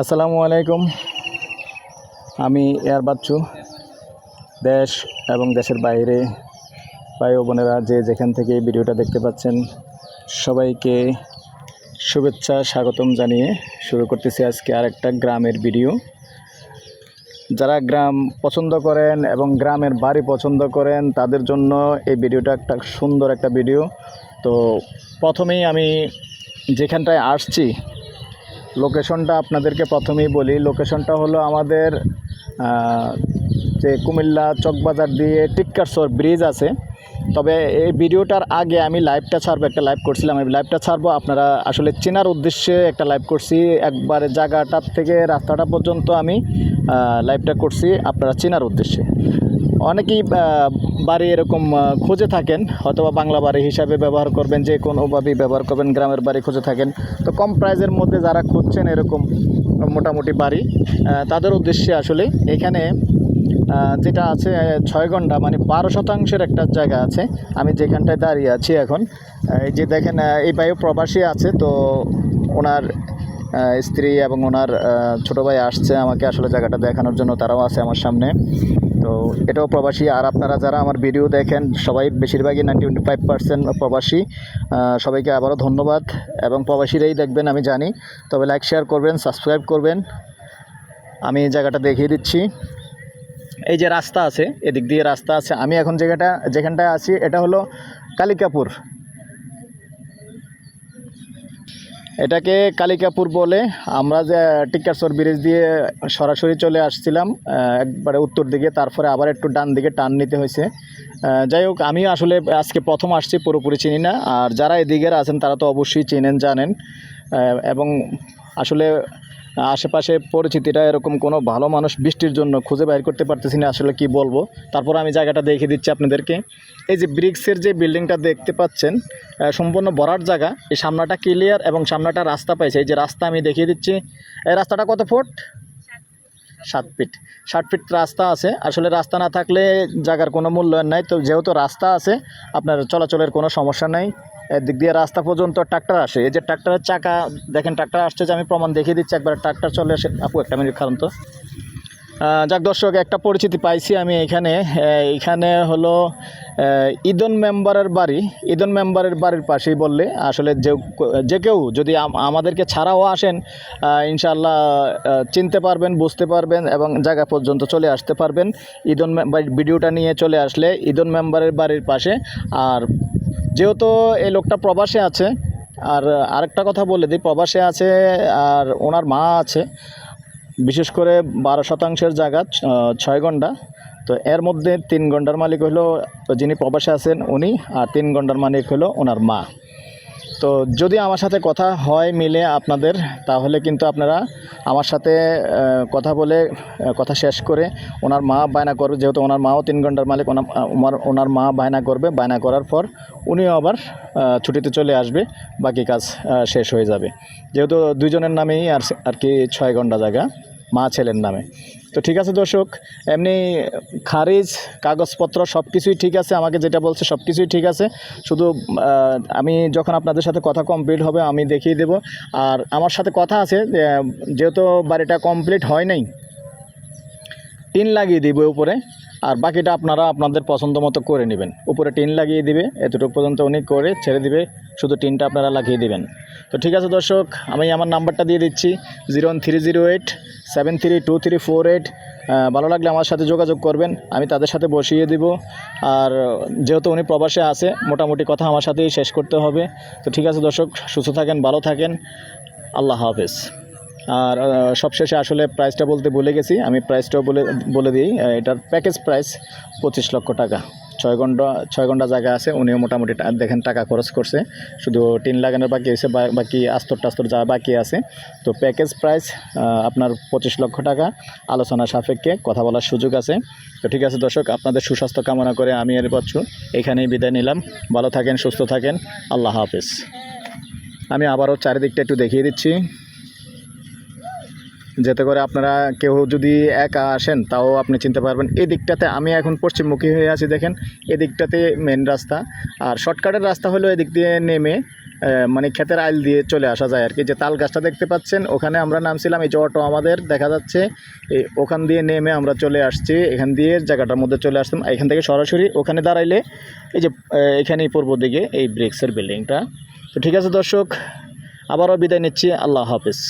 আসসালামু আলাইকুম। আমি এয়ার বাচ্চু। দেশ এবং দেশের বাইরে ভাই ও বোনেরা যে যেখান থেকে ভিডিওটা দেখতে পাচ্ছেন, সবাইকে শুভেচ্ছা, স্বাগতম জানিয়ে শুরু করতেছি আজকে আরেকটা গ্রামের ভিডিও। যারা গ্রাম পছন্দ করেন এবং গ্রামের বাড়ি পছন্দ করেন, তাদের জন্য এই ভিডিওটা একটা সুন্দর একটা ভিডিও। তো প্রথমেই আমি যেখানটায় আসছি লোকেশনটা আপনাদেরকে প্রথমেই বলি। লোকেশনটা হলো আমাদের যে কুমিল্লা চকবাজার দিয়ে টিক্কারসর ব্রিজ আছে। তবে এই ভিডিওটার আগে আমি লাইভটা ছাড়বো, একটা লাইভ করছিলাম। আমি লাইভটা ছাড়বো, আপনারা আসলে চেনার উদ্দেশ্যে একটা লাইভ করছি। একবারে জায়গাটার থেকে রাস্তাটা পর্যন্ত আমি লাইভটা করছি, আপনারা চেনার উদ্দেশ্যে। অনেকেই বাড়ি এরকম খুঁজে থাকেন, অথবা বাংলা বাড়ি হিসাবে ব্যবহার করবেন, যে কোনোভাবেই ব্যবহার করবেন, গ্রামের বাড়ি খুঁজে থাকেন। তো কম প্রাইজের মধ্যে যারা খুঁজছেন এরকম মোটামুটি বাড়ি তাদের উদ্দেশ্যে আসলে এখানে যেটা আছে ছয় ঘণ্টা মানে বারো শতাংশের একটা জায়গা আছে। আমি যেখানটায় দাঁড়িয়ে আছি এখন এই যে দেখেন এই বায়ু প্রবাসী আছে, তো ওনার স্ত্রী এবং ওনার ছোটো ভাই আসছে আমাকে আসলে জায়গাটা দেখানোর জন্য, তারাও আছে আমার সামনে। তো এটাও প্রবাসী। আর আপনারা যারা আমার ভিডিও দেখেন, সবাই বেশিরভাগই নাইনটি ফাইভ পার্সেন্ট প্রবাসী সবাইকে আবারও ধন্যবাদ। এবং প্রবাসীরাই দেখবেন, আমি জানি। তবে লাইক শেয়ার করবেন সাবস্ক্রাইব করবেন। আমি জায়গাটা দেখিয়ে দিচ্ছি। এই যে রাস্তা আছে, এদিক দিয়ে রাস্তা আছে। আমি এখন জায়গাটা যেখানটায় আছি, এটা হলো কালিকাপুর। এটাকে কালিকাপুর বলে আমরা যে টিকাসর ব্রিজ দিয়ে সরাসরি চলে আসছিলাম একবারে উত্তর দিকে, তারপরে আবার একটু ডান দিকে টান নিতে হয়েছে। যাই হোক, আমি আসলে আজকে প্রথম আসছি, পুরোপুরি চিনি না। আর যারা এদিকের আছেন, তারা তো অবশ্যই চেনেন, জানেন। এবং আসলে আশেপাশে পরিচিতিটা এরকম কোনো ভালো মানুষ বৃষ্টির জন্য খুঁজে বাইর করতে পারতেছি না, আসলে কি বলব? তারপর আমি জায়গাটা দেখিয়ে দিচ্ছি আপনাদেরকে। এই যে ব্রিক্সের যে বিল্ডিংটা দেখতে পাচ্ছেন সম্পূর্ণ বরার জায়গা। এই সামনাটা ক্লিয়ার এবং সামনাটা রাস্তা পাইছে। এই যে রাস্তা আমি দেখিয়ে দিচ্ছি। এই রাস্তাটা কত ফুট? সাত ফিট ষাট ফিট রাস্তা আছে। আসলে রাস্তা না থাকলে জায়গার কোনো মূল্যায়ন নাই। তো যেহেতু রাস্তা আছে, আপনার চলাচলের কোনো সমস্যা নাই। এদিক দিয়ে রাস্তা পর্যন্ত ট্রাক্টর আসে। এই যে ট্রাক্টরের চাকা, দেখেন ট্রাক্টর আসছে যে আমি প্রমাণ দেখিয়ে দিচ্ছি। একবার ট্রাক্টর চলে আসে। আপু, একটা মিনিট কারণ তো। যাক দর্শক একটা পরিচিতি পাইছি আমি এখানে। এখানে হলো ইদন মেম্বারের বাড়ি। ইদন মেম্বারের বাড়ির পাশেই বললে আসলে যে যে কেউ যদি আমাদেরকে ছাড়াও আসেন আহ, চিনতে পারবেন বুঝতে পারবেন এবং জায়গা পর্যন্ত চলে আসতে পারবেন। ইদন ভিডিওটা নিয়ে চলে আসলে ইদন মেম্বারের বাড়ির পাশে। আর যেহেতু এই লোকটা প্রবাসে আছে আর আরেকটা কথা বলে দিই প্রবাসে আছে আর ওনার মা আছে বিশেষ করে বারো শতাংশের জায়গা ছয় ঘণ্টা। তো এর মধ্যে তিন ঘণ্টার মালিক হলো যিনি প্রবাসে আছেন উনি, আর তিন ঘণ্টার মালিক হলো ওনার মা। তো যদি আমার সাথে কথা হয় মিলে আপনাদের, তাহলে কিন্তু আপনারা আমার সাথে কথা বলে কথা শেষ করে ওনার মা বায়না করবে, যেহেতু ওনার মাও তিন ঘণ্টার মালিক, ওনার ওনার মা বায়না করবে, বায়না করার পর উনিও আবার ছুটিতে চলে আসবে, বাকি কাজ শেষ হয়ে যাবে। যেহেতু দুইজনের নামেই আর আর কি ছয় ঘণ্টা জায়গা, মা ছেলের নামে। তো ঠিক আছে দর্শক, এমনি খারিজ, কাগজপত্র সব কিছুই ঠিক আছে, আমাকে যেটা বলছে সব কিছুই ঠিক আছে। শুধু আমি যখন আপনাদের সাথে কথা কমপ্লিট হবে, আমি দেখিয়ে দেব। আর আমার সাথে কথা আছে যেহেতু বাড়িটা কমপ্লিট হয় নাই, টিন লাগিয়ে দিব উপরে। আর বাকিটা আপনারা আপনাদের পছন্দ মতো করে নেবেন। উপরে টিন লাগিয়ে দিবে, এতটুকু পর্যন্ত উনি করে ছেড়ে দিবে, শুধু টিনটা আপনারা লাগিয়ে দিবেন। তো ঠিক আছে দর্শক, আমি আমার নাম্বারটা দিয়ে দিচ্ছি, zero one three zero eight, seven three two three four eight. ভালো লাগলে আমার সাথে যোগাযোগ করবেন, আমি তাদের সাথে বসিয়ে দিব। আর যেহেতু উনি প্রবাসে আছে, মোটামুটি কথা আমার সাথেই শেষ করতে হবে। তো ঠিক আছে দর্শক, সুস্থ থাকেন, ভালো থাকেন। আল্লাহ হাফেজ। আর সবশেষে আসলে প্রাইসটা বলতে ভুলে গেছি। আমি প্রাইসটাও বলে বলে দিই এটার প্যাকেজ প্রাইস পঁচিশ লক্ষ টাকা। ছয় ঘণ্টা ছয় ঘণ্টা জায়গা আছে, উনিও মোটামুটি দেখেন টাকা খরচ করছে। শুধু টিন লাগানোর বাকি বা- বাকি আস্তর টাস্তর যা বাকি আছে। তো প্যাকেজ প্রাইস আপনার পঁচিশ লক্ষ টাকা। আলোচনা সাপেক্ষে কথা বলার সুযোগ আছে। তো ঠিক আছে দর্শক, আপনাদের সুস্বাস্থ্য কামনা করে আমি এর বচ্ছু এখানেই বিদায় নিলাম। ভালো থাকেন, সুস্থ থাকেন। আল্লাহ হাফেজ। আমি আবারও চারিদিকটা একটু দেখিয়ে দিচ্ছি। যাতে করে আপনারা কেউ যদি একা আসেন, তাও আপনি চিনতে পারবেন। এই দিকটাতে আমি এখন পশ্চিমমুখী হয়ে আছি, দেখেন। এদিকটাতে মেন রাস্তা। আর শর্টকাটের রাস্তা হলো এদিক দিয়ে নেমে মানে ক্ষেতের আইল দিয়ে চলে আসা যায় আর কি যে তাল গাছটা দেখতে পাচ্ছেন, ওখানে আমরা নামছিলাম, এই যে অটো আমাদের, দেখা যাচ্ছে এই ওখান দিয়ে নেমে আমরা চলে আসছি। এখান দিয়ে জায়গাটার মধ্যে চলে আসতাম এখান থেকে সরাসরি ওখানে দাঁড়াইলে, এই যে এখানেই পূর্ব দিকে এই ব্রিক্সের বিল্ডিংটা। তো ঠিক আছে দর্শক, আবারও বিদায় নিচ্ছি। আল্লাহ হাফিজ।